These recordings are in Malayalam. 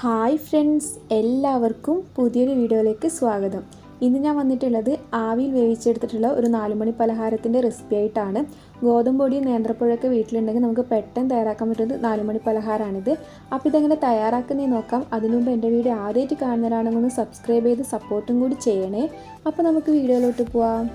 ഹായ് ഫ്രണ്ട്സ് എല്ലാവർക്കും പുതിയൊരു വീഡിയോയിലേക്ക് സ്വാഗതം. ഇന്ന് ഞാൻ വന്നിട്ടുള്ളത് ആവിയിൽ വേവിച്ചെടുത്തിട്ടുള്ള ഒരു നാലുമണി പലഹാരത്തിന്റെ റെസിപ്പി ആയിട്ടാണ്. ഗോതമ്പ് പൊടിയും നേന്ത്രപ്പഴമൊക്കെ വീട്ടിലുണ്ടെങ്കിൽ നമുക്ക് പെട്ടെന്ന് തയ്യാറാക്കാൻ പറ്റുന്നത് നാലുമണി പലഹാരമാണിത്. അപ്പോൾ ഇതെങ്ങനെ തയ്യാറാക്കുന്നേ നോക്കാം. അതിനു മുമ്പ് എന്റെ വീഡിയോ ആദ്യമായിട്ട് കാണുന്നവരാണെങ്കിൽ ഒന്ന് സബ്സ്ക്രൈബ് ചെയ്ത് സപ്പോർട്ടും കൂടി ചെയ്യണേ. അപ്പോൾ നമുക്ക് വീഡിയോയിലോട്ട് പോവാം.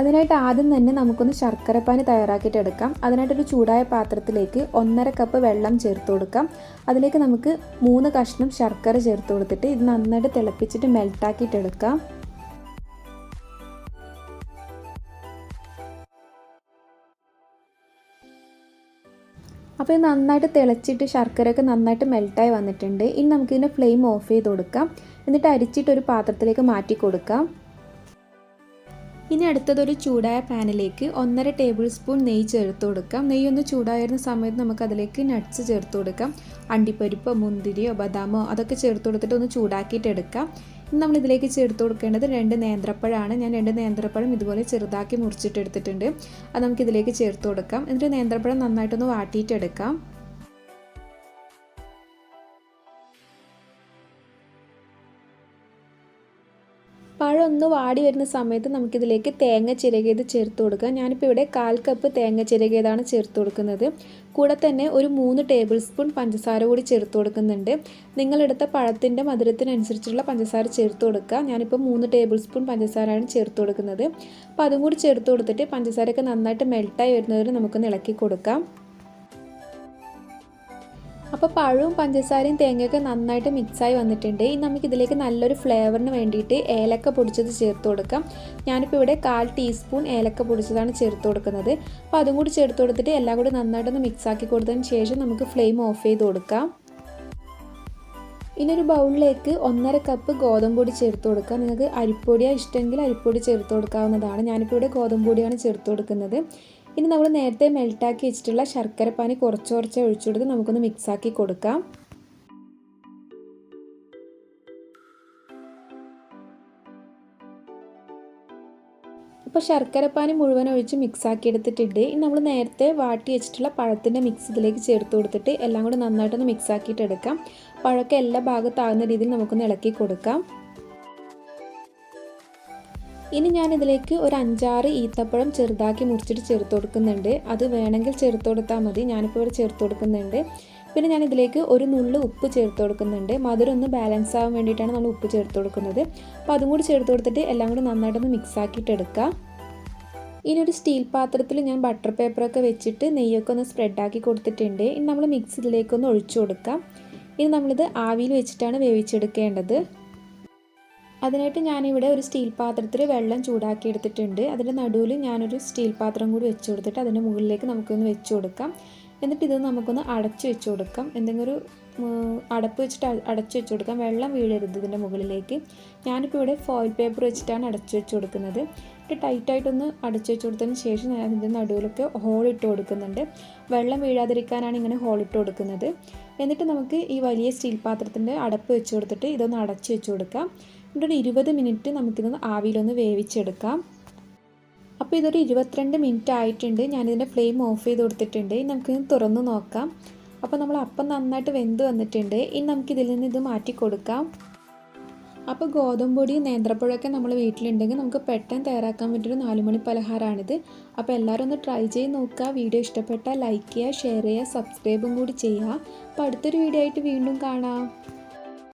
അതിനായിട്ട് ആദ്യം തന്നെ നമുക്കൊന്ന് ശർക്കരപ്പാനി തയ്യാറാക്കിയിട്ട് എടുക്കാം. അതിനായിട്ടൊരു ചൂടായ പാത്രത്തിലേക്ക് ഒന്നര കപ്പ് വെള്ളം ചേർത്ത് കൊടുക്കാം. അതിലേക്ക് നമുക്ക് മൂന്ന് കഷ്ണം ശർക്കര ചേർത്ത് കൊടുത്തിട്ട് ഇത് നന്നായിട്ട് തിളപ്പിച്ചിട്ട് മെൽട്ടാക്കിയിട്ട് എടുക്കാം. അപ്പോൾ ഇത് നന്നായിട്ട് തിളച്ചിട്ട് ശർക്കരയൊക്കെ നന്നായിട്ട് മെൽട്ടായി വന്നിട്ടുണ്ട്. ഇനി നമുക്കിതിന്റെ ഫ്ലെയിം ഓഫ് ചെയ്ത് കൊടുക്കാം. എന്നിട്ട് അരിച്ചിട്ട് ഒരു പാത്രത്തിലേക്ക് മാറ്റി കൊടുക്കാം. ഇനി അടുത്തതൊരു ചൂടായ പാനിലേക്ക് ഒന്നര ടേബിൾ സ്പൂൺ നെയ്യ് ചേർത്ത് കൊടുക്കാം. നെയ്യ് ഒന്ന് ചൂടായിരുന്ന സമയത്ത് നമുക്ക് അതിലേക്ക് നട്ട്സ് ചേർത്ത് കൊടുക്കാം. അണ്ടിപ്പരിപ്പോ മുന്തിരിയോ ബദാമോ അതൊക്കെ ചേർത്ത് കൊടുത്തിട്ട് ഒന്ന് ചൂടാക്കിയിട്ട് എടുക്കാം. ഇനി നമ്മൾ ഇതിലേക്ക് ചേർത്ത് കൊടുക്കേണ്ടത് രണ്ട് നേന്ത്രപ്പഴമാണ് ഞാൻ രണ്ട് നേന്ത്രപ്പഴം ഇതുപോലെ ചെറുതാക്കി മുറിച്ചിട്ട് എടുത്തിട്ടുണ്ട്. അത് നമുക്ക് ഇതിലേക്ക് ചേർത്ത് കൊടുക്കാം. എന്നിട്ട് നേന്ത്രപ്പഴം നന്നായിട്ടൊന്ന് വാട്ടിയിട്ടെടുക്കാം പഴം ഒന്ന് വാടി വരുന്ന സമയത്ത് നമുക്കിതിലേക്ക് തേങ്ങ ചിരകിയത് ചേർത്ത് കൊടുക്കാം. ഞാനിപ്പോൾ ഇവിടെ കാൽ കപ്പ് തേങ്ങ ചിരകിയതാണ് ചേർത്ത് കൊടുക്കുന്നത്. കൂടെ തന്നെ ഒരു മൂന്ന് ടേബിൾ സ്പൂൺ പഞ്ചസാര കൂടി ചേർത്ത് കൊടുക്കുന്നുണ്ട്. നിങ്ങളെടുത്ത പഴത്തിന്റെ മധുരത്തിനനുസരിച്ചുള്ള പഞ്ചസാര ചേർത്ത് കൊടുക്കുക. ഞാനിപ്പോൾ മൂന്ന് ടേബിൾ സ്പൂൺ പഞ്ചസാരയാണ് ചേർത്ത് കൊടുക്കുന്നത്. അപ്പോൾ അതും കൂടി ചേർത്ത് കൊടുത്തിട്ട് പഞ്ചസാരയൊക്കെ നന്നായിട്ട് മെൽട്ടായി വരുന്നതിന് നമുക്കൊന്ന് ഇളക്കി കൊടുക്കാം. അപ്പോൾ പഴവും പഞ്ചസാരയും തേങ്ങയൊക്കെ നന്നായിട്ട് മിക്സായി വന്നിട്ടുണ്ട്. ഇനി നമുക്ക് ഇതിലേക്ക് നല്ലൊരു ഫ്ലേവറിന് വേണ്ടിയിട്ട് ഏലക്ക പൊടിച്ചത് ചേർത്ത് കൊടുക്കാം. ഞാനിപ്പോൾ ഇവിടെ കാൽ ടീസ്പൂൺ ഏലക്ക പൊടിച്ചതാണ് ചേർത്ത് കൊടുക്കുന്നത്. അപ്പോൾ അതും കൂടി ചേർത്ത് കൊടുത്തിട്ട് എല്ലാം കൂടി നന്നായിട്ടൊന്ന് മിക്സാക്കി കൊടുത്തതിന് ശേഷം നമുക്ക് ഫ്ലെയിം ഓഫ് ചെയ്ത് കൊടുക്കാം. ഇനി ഒരു ബൗളിലേക്ക് ഒന്നര കപ്പ് ഗോതമ്പ് പൊടി ചേർത്ത് കൊടുക്കുക നിങ്ങൾക്ക് അരിപ്പൊടിയാണ് ഇഷ്ടമെങ്കിൽ അരിപ്പൊടി ചേർത്ത് കൊടുക്കാവുന്നതാണ്. ഞാനിപ്പോൾ ഇവിടെ ഗോതമ്പ് പൊടിയാണ് ചേർത്ത് കൊടുക്കുന്നത്. ഇനി നമ്മൾ നേരത്തെ മെൽട്ടാക്കി വെച്ചിട്ടുള്ള ശർക്കരപ്പാനി കുറച്ച് കുറച്ച് ഒഴിച്ചു കൊടുത്ത് നമുക്കൊന്ന് മിക്സാക്കി കൊടുക്കാം. ഇപ്പോൾ ശർക്കരപ്പാനി മുഴുവൻ ഒഴിച്ച് മിക്സാക്കി എടുത്തിട്ടുണ്ട്. ഇനി നമ്മൾ നേരത്തെ വാട്ടി വെച്ചിട്ടുള്ള പഴത്തിന്റെ മിക്സ് ഇതിലേക്ക് ചേർത്ത് കൊടുത്തിട്ട് എല്ലാം കൂടി നന്നായിട്ടൊന്ന് മിക്സാക്കിയിട്ട് എടുക്കാം. പഴമൊക്കെ എല്ലാ ഭാഗത്താകുന്ന രീതിയിൽ നമുക്കൊന്ന് ഇളക്കി കൊടുക്കാം. ഇനി ഞാനിതിലേക്ക് ഒരു അഞ്ചാറ് ഈത്തപ്പഴം ചെറുതാക്കി മുറിച്ചിട്ട് ചേർത്ത് കൊടുക്കുന്നുണ്ട്. അത് വേണമെങ്കിൽ ചേർത്ത് കൊടുത്താൽ മതി. ഞാനിപ്പോൾ ഇവിടെ ചേർത്ത് കൊടുക്കുന്നുണ്ട്. പിന്നെ ഞാൻ ഇതിലേക്ക് ഒരു നുള്ളു ഉപ്പ് ചേർത്ത് കൊടുക്കുന്നുണ്ട്. മധുരം ഒന്ന് ബാലൻസ് ആവാൻ വേണ്ടിയിട്ടാണ് നമ്മൾ ഉപ്പ് ചേർത്ത് കൊടുക്കുന്നത്. അപ്പോൾ അതും കൂടി ചേർത്ത് കൊടുത്തിട്ട് എല്ലാം കൂടി നന്നായിട്ടൊന്ന് മിക്സ് ആക്കിയിട്ട് ഇനി ഒരു സ്റ്റീൽ പാത്രത്തിൽ ഞാൻ ബട്ടർ പേപ്പറൊക്കെ വെച്ചിട്ട് നെയ്യൊക്കെ ഒന്ന് സ്പ്രെഡാക്കി കൊടുത്തിട്ടുണ്ട്. ഇനി നമ്മൾ മിക്സ് ഇതിലേക്കൊന്ന് ഒഴിച്ചു കൊടുക്കാം. ഇനി നമ്മളിത് ആവിയിൽ വെച്ചിട്ടാണ് വേവിച്ചെടുക്കേണ്ടത്. അതിനായിട്ട് ഞാനിവിടെ ഒരു സ്റ്റീൽ പാത്രത്തിൽ വെള്ളം ചൂടാക്കി എടുത്തിട്ടുണ്ട് അതിന്റെ നടുവിൽ ഞാനൊരു സ്റ്റീൽ പാത്രം കൂടി വെച്ച് കൊടുത്തിട്ട് അതിന്റെ മുകളിലേക്ക് നമുക്കൊന്ന് വെച്ച് കൊടുക്കാം. എന്നിട്ട് ഇത് നമുക്കൊന്ന് അടച്ചു വെച്ച് കൊടുക്കാം. എന്തെങ്കിലും ഒരു അടപ്പ് വെച്ചിട്ട് അടച്ചു വെച്ച് കൊടുക്കാം. വെള്ളം വീഴരുത് ഇതിന്റെ മുകളിലേക്ക്. ഞാനിപ്പോൾ ഇവിടെ ഫോയിൽ പേപ്പർ വെച്ചിട്ടാണ് അടച്ചു വെച്ച് കൊടുക്കുന്നത്. ഇട്ട് ടൈറ്റായിട്ടൊന്ന് അടച്ചു വെച്ച് കൊടുത്തതിന് ശേഷം ഞാൻ അതിന്റെ നടുവിലൊക്കെ ഹോൾ ഇട്ട് കൊടുക്കുന്നുണ്ട്. വെള്ളം വീഴാതിരിക്കാനാണ് ഇങ്ങനെ ഹോൾ ഇട്ട് കൊടുക്കുന്നത്. എന്നിട്ട് നമുക്ക് ഈ വലിയ സ്റ്റീൽ പാത്രത്തിന്റെ അടപ്പ് വെച്ച് കൊടുത്തിട്ട് ഇതൊന്ന് അടച്ചു വെച്ച് കൊടുക്കാം. എന്നിട്ട് ഒരു ഇരുപത് മിനിറ്റ് നമുക്കിതൊന്ന് ആവിയിലൊന്ന് വേവിച്ചെടുക്കാം. അപ്പോൾ ഇതൊരു ഇരുപത്തിരണ്ട് മിനിറ്റ് ആയിട്ടുണ്ട്. ഞാനിതിന്റെ ഫ്ലെയിം ഓഫ് ചെയ്ത് കൊടുത്തിട്ടുണ്ട്. ഇനി നമുക്കിത് തുറന്ന് നോക്കാം. അപ്പോൾ നമ്മൾ അപ്പം നന്നായിട്ട് വെന്ത് വന്നിട്ടുണ്ട്. ഇനി നമുക്കിതിൽ നിന്ന് ഇത് മാറ്റി കൊടുക്കാം. അപ്പോൾ ഗോതമ്പ് പൊടിയും നേന്ത്രപ്പഴമൊക്കെ നമ്മൾ വീട്ടിലുണ്ടെങ്കിൽ നമുക്ക് പെട്ടെന്ന് തയ്യാറാക്കാൻ പറ്റിയൊരു നാലുമണി പലഹാരമാണിത്. അപ്പോൾ എല്ലാവരും ഒന്ന് ട്രൈ ചെയ്ത് നോക്കുക. വീഡിയോ ഇഷ്ടപ്പെട്ടാൽ ലൈക്ക് ചെയ്യുക ഷെയർ ചെയ്യുക സബ്സ്ക്രൈബും കൂടി ചെയ്യുക. അപ്പോൾ അടുത്തൊരു വീഡിയോ ആയിട്ട് വീണ്ടും കാണാം.